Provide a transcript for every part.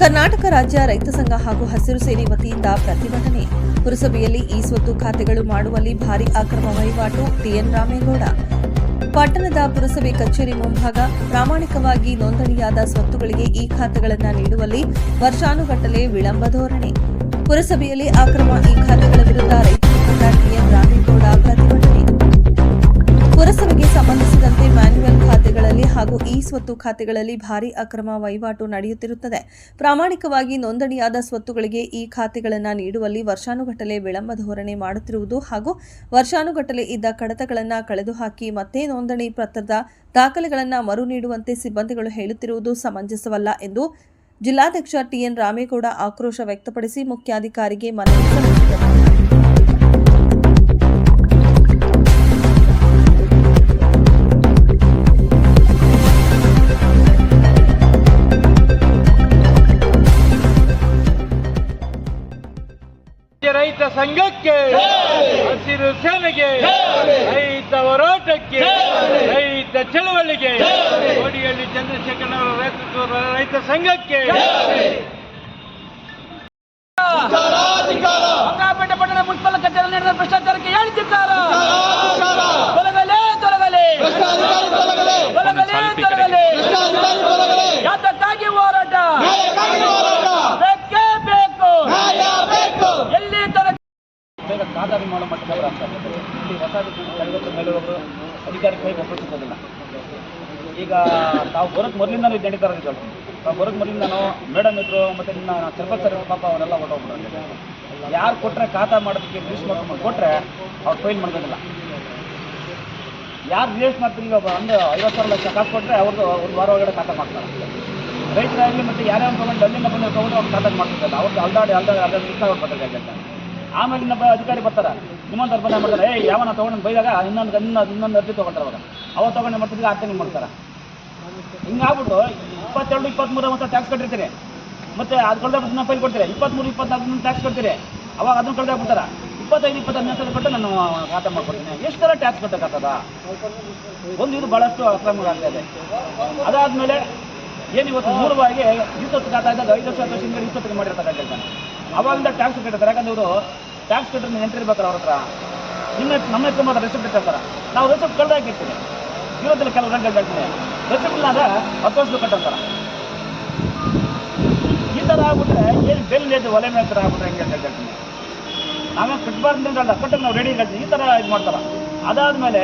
ಕರ್ನಾಟಕ ರಾಜ್ಯ ರೈತ ಸಂಘ ಹಾಗೂ ಹಸಿರು ಸೇನೆ ವತಿಯಿಂದ ಪ್ರತಿಭಟನೆ. ಪುರಸಭೆಯಲ್ಲಿ ಈ ಸ್ವತ್ತು ಖಾತೆಗಳು ಮಾಡುವಲ್ಲಿ ಭಾರಿ ಅಕ್ರಮ ವಹಿವಾಟು. T N Ramegowda. ಪಟ್ಟಣದ ಪುರಸಭೆ ಕಚೇರಿ ಮುಂಭಾಗ ಪ್ರಾಮಾಣಿಕವಾಗಿ ನೋಂದಣಿಯಾದ ಸ್ವತ್ತುಗಳಿಗೆ ಈ ಖಾತೆಗಳನ್ನು ನೀಡುವಲ್ಲಿ ವರ್ಷಾನುಗಟ್ಟಲೆ ವಿಳಂಬ ಧೋರಣೆ. ಪುರಸಭೆಯಲ್ಲಿ ಅಕ್ರಮ ಈ ಖಾತೆಗಳ ವಿರುದ್ಧ ರೈತ ಟಿಎನ್ ರಾಮೇಗೌಡ ಪ್ರತಿಭಟನೆ. ಪುರಸಭೆಗೆ ಖಾತೆಗಳಲ್ಲಿ ಹಾಗೂ ಇ ಸ್ವತ್ತು ಖಾತೆಗಳಲ್ಲಿ ಭಾರಿ ಅಕ್ರಮ ವಹಿವಾಟು ನಡೆಯುತ್ತಿರುತ್ತದೆ. ಪ್ರಾಮಾಣಿಕವಾಗಿ ನೋಂದಣಿಯಾದ ಸ್ವತ್ತುಗಳಿಗೆ ಈ ಖಾತೆಗಳನ್ನು ನೀಡುವಲ್ಲಿ ವರ್ಷಾನುಗಟ್ಟಲೆ ವಿಳಂಬ ಧೋರಣೆ ಮಾಡುತ್ತಿರುವುದು ಹಾಗೂ ವರ್ಷಾನುಗಟ್ಟಲೆ ಇದ್ದ ಕಡತಗಳನ್ನು ಕಳೆದುಹಾಕಿ ಮತ್ತೆ ನೋಂದಣಿ ಪತ್ರದ ದಾಖಲೆಗಳನ್ನು ಮರು ನೀಡುವಂತೆ ಸಿಬ್ಬಂದಿಗಳು ಹೇಳುತ್ತಿರುವುದು ಸಮಂಜಸವಲ್ಲ ಎಂದು ಜಿಲ್ಲಾಧ್ಯಕ್ಷ ಟಿಎನ್ ರಾಮೇಗೌಡ ಆಕ್ರೋಶ ವ್ಯಕ್ತಪಡಿಸಿ ಮುಖ್ಯಾಧಿಕಾರಿಗೆ ಮನವಿ ಸಲ್ಲಿಸಿದರು. ಸಂಘಕ್ಕೆ ಹಸಿರು ಸೇನೆಗೆ ರೈತ ಹೋರಾಟಕ್ಕೆ ರೈತ ಚಳವಳಿಗೆ ಕೋಡಿಯಲ್ಲಿ ಚಂದ್ರಶೇಖರ್ ಅವರ ನೇತೃತ್ವದ ರೈತ ಸಂಘಕ್ಕೆ. ಪಟ್ಟಣ ಮುನ್ಸಿಪಲ್ ಕಚೇರಿ ನಡೆದ ಭ್ರಷ್ಟಾಚಾರಕ್ಕೆ ಹೇಳ್ತಿದ್ದಾರ ಬೇಗ ಮಾಡೋ ಮಟ್ಟದವರು ಆಗ್ತಾರೆ ಇಲ್ಲಿ ಹೊಸ ಕಳೆದ ಮೇಲೆ ಒಬ್ಬರು ಅಧಿಕಾರಿ ಕೈ ಒಪ್ಪಿಸೋದಿಲ್ಲ ಈಗ ತಾವು ಬರೋಕ್ಕೆ ಮೊದಲಿಂದಲೂ ಇದು ನಡೀತಾರೆ ಅಂತ ತಾವು ಬರೋಕ್ಕೆ ಮೊದಲಿಂದನೂ ಮೇಡಮ್ ಇದ್ರು, ಮತ್ತೆ ನಿನ್ನ ಚರ್ಪತ್ ಸರ್ ಪಾಪ ಅವರೆಲ್ಲ ಹೊರಟೋಗ್ಬಿಟ್ರೆ ಯಾರು ಕೊಟ್ಟರೆ ಖಾತಾ ಮಾಡೋದಕ್ಕೆ ರಿಜಿಸ್ಟ್ ಮಾಡ್ಕೊಂಡು ಕೊಟ್ಟರೆ ಅವ್ರು ಫೈಲ್ ಮಾಡೋದಿಲ್ಲ ಯಾರು ರಿಜಿಸ್ಟ್ ಮಾಡ್ತೀವಿ ಒಂದು ಐವತ್ತು ಸಾವಿರ ಲಕ್ಷ ಕಾಸು ಕೊಟ್ಟರೆ ಅವ್ರದ್ದು ಒಂದು ವಾರ ಒಳಗಡೆ ಖಾತಾ ಮಾಡ್ತಾರೆ. ರೈತರಾಗಲಿ ಮತ್ತು ಯಾರ್ಯಾವ ತೊಗೊಂಡು ಅಲ್ಲಿಂದ ಬಂದು ತೊಗೊಂಡು ಅವ್ರು ಖಾತಾ ಮಾಡ್ತಿದ್ದಲ್ಲ ಅವ್ರದ್ದು ಅಲ್ದಾಡಿ ಅಲ್ದಾಡಿ ಅಲ್ದಾಡಿ ಇಷ್ಟ ಆಗ್ಬಿಡ್ತಾರೆ ಆಮೇಲೆ ಇನ್ನೊಬ್ಬ ಅಧಿಕಾರಿ ಬರ್ತಾರೆ. ನಿಮ್ಮಂತ ಅರ್ಪಣೆ ಮಾಡ್ತಾರೆ ಏ ಯಾವನ ತೊಗೊಂಡು ಬೈದಾಗ ಇನ್ನೊಂದು ಇನ್ನೊಂದು ಇನ್ನೊಂದು ಅರ್ಜಿ ತೊಗೊಂತಾರೆ ಅವಾಗ? ಅವಾಗ ತೊಗೊಂಡು ಮಾಡ್ತಿದ್ರೆ ಆರು ತಿಂಗಳು ಮಾಡ್ತಾರೆ. ಹಿಂಗಾಗ್ಬಿಟ್ಟು ಇಪ್ಪತ್ತೆರಡು ಇಪ್ಪತ್ತ್ಮೂರು ಮತ್ತೆ ಟ್ಯಾಕ್ಸ್ ಕಟ್ಟಿರ್ತೀರಿ. ಮತ್ತೆ ಅದು ಕಳೆದ ಫೈಲ್ ಕೊಡ್ತೀರಿ. ಇಪ್ಪತ್ತ್ಮೂರು ಇಪ್ಪತ್ನಾಲ್ಕು ಟ್ಯಾಕ್ಸ್ ಕೊಡ್ತೀರಿ ಅವಾಗ ಅದನ್ನು ಕಳೆದಾಗ್ಬಿಡ್ತಾರೆ ಇಪ್ಪತ್ತೈದು ಇಪ್ಪತ್ತೈದು ಸಾವಿರ ಕೊಟ್ಟು ನಾನು ಖಾತೆ ಮಾಡ್ಕೊಡ್ತೀನಿ. ಎಷ್ಟು ತರ ಟ್ಯಾಕ್ಸ್ ಕಟ್ಟಕ್ಕಾಗ್ತದ ಒಂದು ಇದು ಭಾಳಷ್ಟು ಅಕ್ರಮಗಳಾಗ್ತಾ ಇದೆ. ಅದಾದಮೇಲೆ ಏನು ಇವತ್ತು ಬಾರಿಗೆ ಇಪ್ಪತ್ತು ಖಾತೆ ಐದು ವರ್ಷ, ಹತ್ತು ವರ್ಷ ಹಿಂದೆ ಹೇಳ್ತಾನೆ ಅವಾಗಿಂದ ಟ್ಯಾಕ್ಸ್ ಕಟ್ಟಿರ್ತಾರೆ. ಯಾಕಂದ್ರೆ ಇವರು ಟ್ಯಾಕ್ಸ್ ಕಟ್ಟಿದ್ರೆ ನೆಂಟಿರ್ಬೇಕಾರೆ ಅವ್ರ ಹತ್ರ. ನಿಮ್ಮ ನಮ್ಮ ಹತ್ರ ಮಾತ್ರ ರೆಸಿಪ್ಟ್ ಇಟ್ಟಿರ್ತಾರೆ. ನಾವು ರೆಸಿಪ್ಟ್ ಕಳ್ದಾಕಿರ್ತೀವಿ ಇರೋದಿಲ್ಲ ಕೆಲವು ಗಂಟೆ ಹೇಳ್ತೀನಿ. ರೆಸಿಪ್ಟ್ ಇಲ್ಲಾಂದ್ರೆ ಹತ್ತು ವರ್ಷದ ಕಟ್ಟಂತಾರೆ ಈ ಥರ ಆಗ್ಬಿಟ್ರೆ ಏನು ಬೆಲ್ ಇದೆ ಒಲೆ ಮೇಲೆ ಥರ ಆಗ್ಬಿಟ್ರೆ ಹೆಂಗೆ ಅಂತ ಹೇಳ್ತೀನಿ. ನಾವೇ ಕಟ್ಬಾರ್ದು ಅಂತ ಕಟ್ಟಕ್ಕೆ ನಾವು ರೆಡಿ ಹೇಳ್ತೀವಿ ಈ ಥರ ಇದು ಮಾಡ್ತಾರೆ. ಅದಾದಮೇಲೆ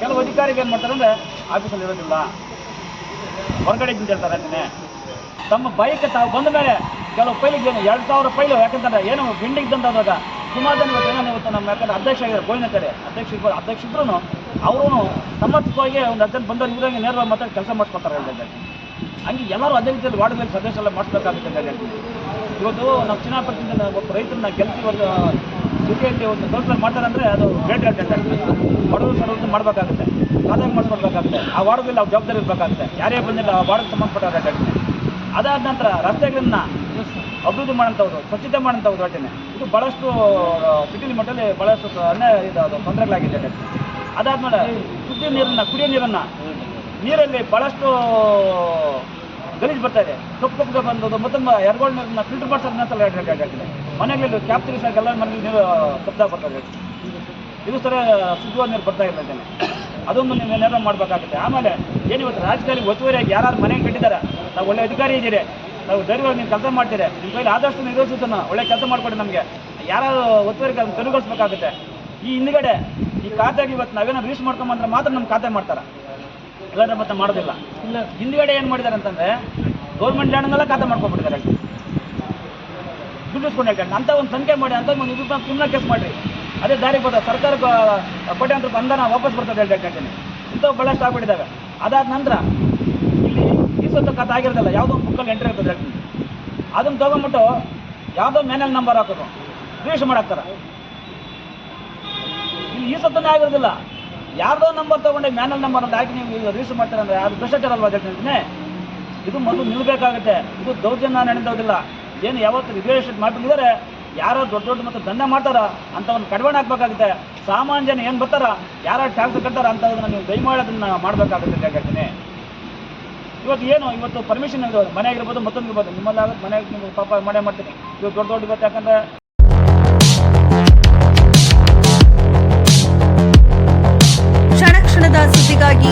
ಕೆಲವು ಅಧಿಕಾರಿಗಳು ಏನು ಮಾಡ್ತಾರೆ ಅಂದರೆ ಆಫೀಸಲ್ಲಿ ಇರೋದಿಲ್ಲ. ಹೊರಗಡೆ ಅಂತಾನೆ ತಮ್ಮ ಬೈಕ್ ತಾವು ಬಂದ ಮೇಲೆ ಕೆಲವು ಏನು ಎರಡು ಸಾವಿರ ಫೈಲು ಯಾಕಂತಂದ್ರೆ ಏನು ಬಿಲ್ಡಿಂಗ್ ತಂದಾಗ ಸುಮಾರು ಜನ ಇವತ್ತು ನಮ್ಮ ಯಾಕಂದ್ರೆ ಅಧ್ಯಕ್ಷ ಆಗಿದ್ದಾರೆ ಗೋವಿನ ಕಡೆ ಅಧ್ಯಕ್ಷ ಅಧ್ಯಕ್ಷ ಇದ್ರು ಅವರು ಸಮರ್ಥವಾಗಿ ಒಂದು ಅರ್ಜೆಂಟ್ ಬಂದವರು ಇದ್ರಂಗೆ ನೇರವಾಗಿ ಮಾತಾಡಿ ಕೆಲಸ ಮಾಡಿಸ್ಕೊತಾರೆ ಹೇಳ್ತಾ ಹಂಗೆ ಎಲ್ಲರೂ ಅದೇ ರೀತಿಯಲ್ಲಿ ವಾರ್ಡ್ ಮೇಲೆ ಸದಸ್ಯ ಎಲ್ಲ ಮಾಡಿಸ್ಬೇಕಾಗುತ್ತೆ ಇವತ್ತು ನಾವು ಚುನಾವಣೆ ಒಬ್ಬ ರೈತರನ್ನ ಗೆಲ್ಸಿ ಒಂದು ಸಿಟಿಯಲ್ಲಿ ಒಂದು ದೊಡ್ಡದಲ್ಲಿ ಮಾಡ್ತಾರೆ ಅಂದರೆ ಅದು ಗ್ರೇಟ್ ಹೇಳ್ತಾ ಬಡವರು ಸಡವರು ಮಾಡಬೇಕಾಗುತ್ತೆ. ಖಾತೆ ಮಾಡಿಸ್ಕೊಡ್ಬೇಕಾಗುತ್ತೆ. ಆ ವಾರ್ಡ್ಗಳಲ್ಲಿ ನಾವು ಜವಾಬ್ದಾರಿ ಇರಬೇಕಾಗುತ್ತೆ. ಯಾರೇ ಬಂದಿಲ್ಲ ಆ ವಾರ್ಡ್ಗೆ ಸಂಬಂಧಪಟ್ಟ ಅದಾದ ನಂತರ ರಸ್ತೆಗಳನ್ನ ಅಭಿವೃದ್ಧಿ ಮಾಡೋಂಥವ್ರು ಸ್ವಚ್ಛತೆ ಮಾಡೋಂಥವ್ರು ಅಟ್ಟೆನೆ ಇದು ಭಾಳಷ್ಟು ಸಿಟಿಲಿ ಮಟ್ಟದಲ್ಲಿ ಭಾಳಷ್ಟು ಅನ್ಯಾಯ ಇದು ತೊಂದರೆಗಳಾಗಿದೆ. ಅದಾದಮೇಲೆ ಶುದ್ಧ ನೀರನ್ನು, ಕುಡಿಯೋ ನೀರನ್ನು, ನೀರಲ್ಲಿ ಭಾಳಷ್ಟು ಗಲೀಜು ಬರ್ತಾ ಇದೆ. ಕಪ್ಪು ಕಪ್ಪು ಬಂದದ್ದು ಮತ್ತೊಂದು ಎರಗೋಳ ನೀರನ್ನ ಫಿಲ್ಟರ್ ಮಾಡ್ಸೋದನ್ನ ಸಲ ಹೇಳ್ತೀನಿ ಮನೆಗಳಲ್ಲಿ ಕ್ಯಾಪ್ ತಿರ್ಸಾಕ ಎಲ್ಲ ಮನೇಲಿ ನೀರು ಬರ್ತಾ ಇದೆ. ಇದು ಸರ ಶುದ್ಧವಾದ ನೀರು ಬರ್ತಾ ಇದ್ದೇನೆ ಅದೊಂದು ನೀವು ಏನಾದ್ರು ಮಾಡಬೇಕಾಗುತ್ತೆ. ಆಮೇಲೆ ಏನು ಇವತ್ತು ರಾಜಕೀಯ ಒತ್ತುವರಿಯಾಗಿ ಯಾರು ಮನೆಗೆ ಕಟ್ಟಿದ್ದಾರೆ ನಾವು ಒಳ್ಳೆ ಅಧಿಕಾರಿ ಇದ್ದೀರಿ. ನಾವು ಧೈರ್ಯವಾಗಿ ನೀವು ಕೆಲಸ ಮಾಡ್ತೀರಿ. ನಿಮ್ಮ ಕೈಲಿ ಆದಷ್ಟು ನಿರ್ವಹಿಸೋದನ್ನ ಒಳ್ಳೆ ಕೆಲಸ ಮಾಡಿಕೊಡಿ ನಮಗೆ. ಯಾರು ಒತ್ತುವರಿಗೆ ಅದನ್ನು ತೆರವುಗೊಳಿಸ್ಬೇಕಾಗುತ್ತೆ ಈ ಹಿಂದ್ಗಡೆ ಈ ಖಾತೆಗೆ ಇವತ್ತು ನಾವೇನೋ ರೀಚ್ ಮಾಡ್ಕೊಂಬಂದ್ರೆ ಮಾತ್ರ ನಮ್ಮ ಖಾತೆ ಮಾಡ್ತಾರೆ? ಇಲ್ಲಾಂದ್ರೆ ಮತ್ತೆ ಮಾಡೋದಿಲ್ಲ. ಇಲ್ಲ. ಹಿಂದ್ಗಡೆ ಏನು ಮಾಡಿದ್ದಾರೆ ಅಂತಂದ್ರೆ ಗೌರ್ಮೆಂಟ್ ಲ್ಯಾಂಡ್ನೆಲ್ಲ ಖಾತೆ ಮಾಡ್ಕೊಂಡ್ಬಿಟ್ಟಿದ್ದಾರೆ. ದುಡ್ಡು ಇಸ್ಕೊಂಡು ಹೇಳ್ತಾರೆ. ಅಂತ ಒಂದು ತನಿಖೆ ಮಾಡಿ ಅಂತ ಒಂದು ಇದು ಕ್ರಿಮಿನಲ್ ಕೇಸ್ ಮಾಡಿರಿ. ಅದೇ ದಾರಿ ಬರ್ತದೆ. ಸರ್ಕಾರ ಕೊಟ್ಟಂದ್ರೆ ಬಂದನ ವಾಪಸ್ ಬರ್ತದೆ ಹೇಳ್ತಾ ಹೇಳ್ತೀನಿ ಇಂಥವು ಭಾಳಷ್ಟು ಆಗ್ಬಿಟ್ಟಿದ್ದಾವೆ. ಅದಾದ ನಂತರ ಇಲ್ಲಿ ಈ ಆಗಿರೋದಿಲ್ಲ. ಯಾವುದೋ ಬುಕ್ಕಲ್ಲಿ ಎಂಟ್ರಿ ಇರ್ತದೆ ಅದನ್ನ ತೊಗೊಂಬಿಟ್ಟು ಯಾವುದೋ ಮ್ಯಾನಲ್ ನಂಬರ್ ಹಾಕೋದು. ರಿಜಿಸ್ಟರ್ ಮಾಡಾಕ್ತಾರೆ ಈ ಸತ್ತನೇ ಆಗಿರೋದಿಲ್ಲ. ಯಾರ್ದೋ ನಂಬರ್ ತಗೊಂಡೆ ಮ್ಯಾನಲ್ ನಂಬರ್ ಅಂತ ಹಾಕಿ ನೀವು ರಿಜಿಸ್ಟರ್ ಮಾಡ್ತಾರೆ ಅಂದ್ರೆ ಅದು ಭ್ರಷ್ಟಾಚಾರ ಅಲ್ವಾ ಹೇಳ್ತೀನಿ ಇದು ಮೊದಲು ನಿಲ್ಬೇಕಾಗುತ್ತೆ. ಇದು ದೌರ್ಜನ್ಯ ನಡೆದೋದಿಲ್ಲ ಏನು ಯಾವತ್ತು ರಿಜಿಸ್ಟ್ರೇಷನ್ ಮಾಡ್ಬಿಟ್ಟಿದ್ದಾರೆ. ಯಾರೋ ದೊಡ್ಡ ದೊಡ್ಡ ಮತ್ತು ದಂಡ ಮಾಡ್ತಾರ. ಒಂದು ಕಡಿವಾಣ ಹಾಕ್ಬೇಕಾಗುತ್ತೆ. ಸಾಮಾನ್ಯ ಜನ ಏನು ಬರ್ತಾರ? ಯಾರು ಟ್ಯಾಕ್ಸ್ ಕಟ್ತಾರ ಅಂತ ನೀವು ದಯಮಾಡೋದನ್ನ ಮಾಡಬೇಕಾಗುತ್ತೆ ಅಂತ ಹೇಳ್ತೀನಿ. ಇವತ್ತು ಏನು, ಇವತ್ತು ಪರ್ಮಿಷನ್ ಇರ್ಬೋದು ಮನೆ ಆಗಿರ್ಬೋದು, ಮತ್ತೊಂದು ಇರ್ಬೋದು. ನಿಮ್ಮಲ್ಲಿ ಆಗುತ್ತೆ ಮನೆ ಪಾಪ ಮನೆ ಮಾಡ್ತೀನಿ. ಇವತ್ತು ದೊಡ್ಡ ದೊಡ್ಡ ಇವತ್ತು ಯಾಕಂದ್ರೆ ಕ್ಷಣ ಕ್ಷಣದ ಸುದ್ದಿಗಾಗಿ